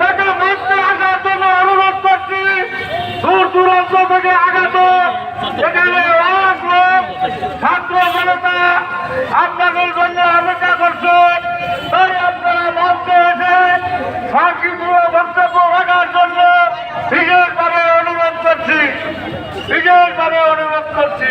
তাকে করছি দূর দূরান্ত থেকে এখানে লাখ লোক, ছাত্র জনতা, আপনাদের জন্য অপেক্ষা করছে। তাই আপনারা মঞ্চে এসে শান্তিপূর্ণ বক্তব্য রাখার জন্য বিশেষভাবে অনুরোধ করছি অনুরোধ করছি।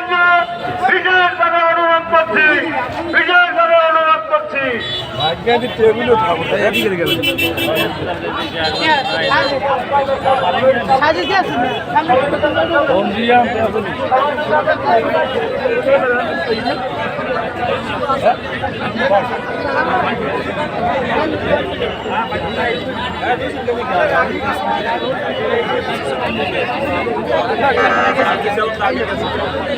জন্য বিশেষভাবে অনুরোধ করছি বিশেষভাবে অনুরোধ করছি। দেখুন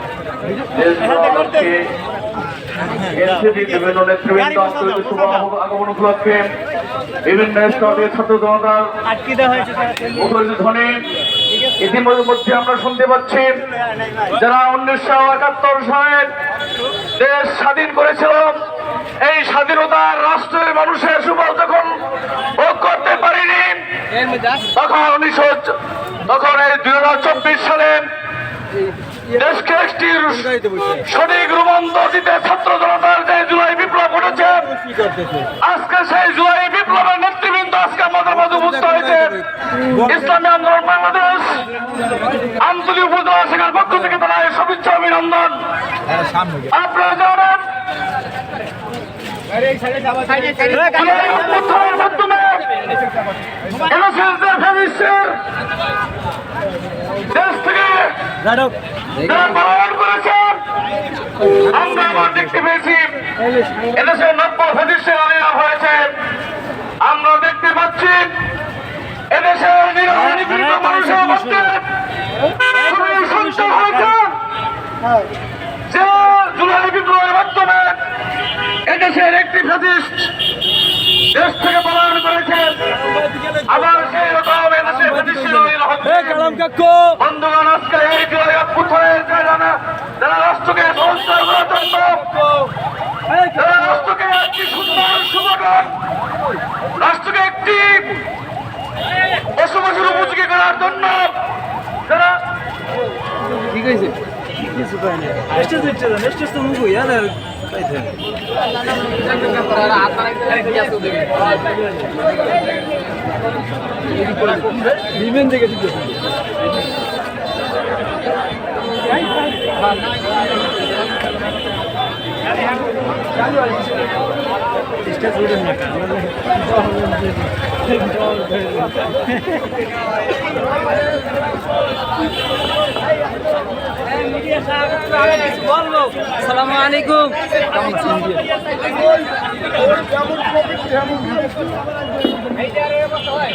আগমন বিভিন্ন স্তরের ছাত্র ইতিমধ্যে আমরা শুনতে পাচ্ছি যারা উনিশশো একাত্তর সালের দেশ স্বাধীন করেছিল এই স্বাধীনতার রাষ্ট্রের মানুষের সুফল যখন ভোগ করতে পারিনি তখন উনিশশো তখন এই দুই হাজার চব্বিশ সালে দেশকে একটি সঠিক রূপান্ত দিতে ছাত্র জনতার যে জুলাই বিপ্লব ঘটেছে, আজকে সেই জুলাই বিপ্লবের নেতৃবৃন্দ আজকে আমাদের মধ্যে উপস্থিত হয়েছে। ইসলামী আন্দোলন বাংলাদেশ, আঞ্চলিক উপজেলা শাখার পক্ষ থেকে তারা এই শুভেচ্ছা, অভিনন্দন। আপনারা জানেন দেশ থেকে যারা পালন করেছেন আমরা দেখতে পেয়েছি এদেশের নব্য ফেদিসে আনেওয়া হয়েছে। আমরা দেখতে পাচ্ছি এদেশের নিরীহ নিপীড়িত মানুষের মধ্যে হয়েছে। যে জুলাই বিপ্লবের মাধ্যমে এদেশের একটি ফেদিস্ট দেশ থেকে পালন করেছে আবার সেই রকম এদেশের ফেদিস্টের হচ্ছে কাকু বন্ধুগণ আজকে এই জয় যায় জানা। যারা রাষ্ট্রকে সংস্কার করার জন্য যারা রাষ্ট্রকে একটি সুন্দর সুগঠন রাষ্ট্রকে একটি বসবাসের উপযোগী করার জন্য যারা ঠিক আছে কিছু পাই না স্টেজ স্টেজ স্টেজ তো মুগু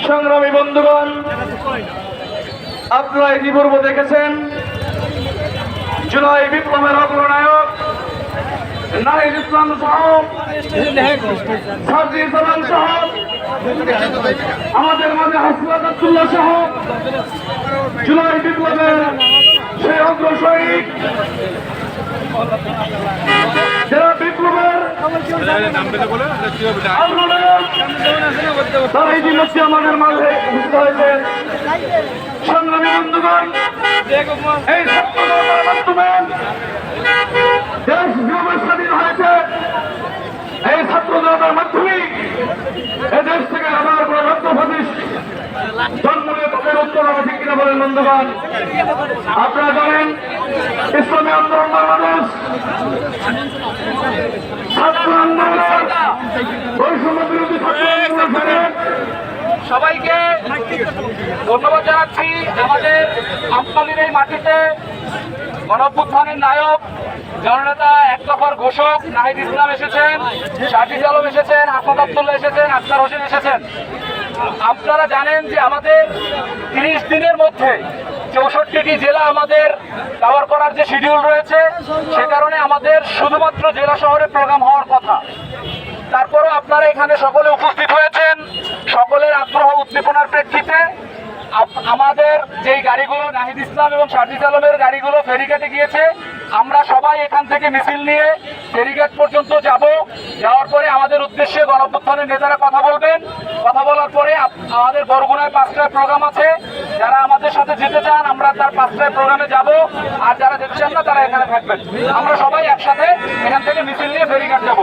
সংগ্রামী বন্ধুগণ আপনারা ইতিপূর্ব দেখেছেন জুলাই বিপ্লবের অগ্রনায়ক নাহিদ ইসলাম সহ সাজি সালাম সহ আমাদের মাঝে হাসিলাত আব্দুল্লাহ সহ জুলাই বিপ্লবের সেই অগ্র শহীদ বিপ্লবের আমাদের মাঝে হয়েছে। সংগ্রামী বন্ধুগণ, এই মাধ্যমে দেশ যেভাবে স্বাধীন হয়েছে। এই ছাত্র জনতার মাধ্যমেই এদেশ থেকে আবার কোনো রক্তপ্রদেশ জন্ম তাদের উত্তর হবে, ঠিক কিনা বলেন বন্ধুগণ? আপনারা জানেন, ইসলামী আন্দোলন বাংলাদেশ ছাত্র আন্দোলন বৈষম্য বিরোধী ছাত্র সবাইকে ধন্যবাদ জানাচ্ছি। আমাদের আমতলির এই মাটিতে গণপুত্থানের নায়ক জননেতা এক দফার ঘোষক নাহিদ ইসলাম এসেছেন শাহিদ আলম এসেছেন আহমদ আবদুল্লাহ এসেছেন আক্তার হোসেন এসেছেন। আপনারা জানেন যে আমাদের তিরিশ দিনের মধ্যে চৌষট্টিটি জেলা আমাদের কভার করার যে শিডিউল রয়েছে, সে কারণে আমাদের শুধুমাত্র জেলা শহরে প্রোগ্রাম হওয়ার কথা। তারপরও আপনারা এখানে সকলে উপস্থিত হয়েছেন, সকলের আগ্রহ উদ্দীপনার প্রেক্ষিতে। আমাদের যেই গাড়িগুলো নাহিদ ইসলাম এবং সাজিদ আলমের গাড়িগুলো ফেরিঘাটে গিয়েছে, আমরা সবাই এখান থেকে মিছিল নিয়ে ফেরিঘাট পর্যন্ত যাব। যাওয়ার পরে আমাদের উদ্দেশ্যে গণপ্রত্থানের নেতারা কথা বলবেন। কথা বলার পরে আমাদের বরগুনায় পাঁচটায় প্রোগ্রাম আছে। যারা আমাদের সাথে যেতে চান, আমরা তার পাঁচটায় প্রোগ্রামে যাব। আর যারা যেতে চান না, তারা এখানে থাকবেন। আমরা সবাই একসাথে এখান থেকে মিছিল নিয়ে ফেরিঘাট যাব।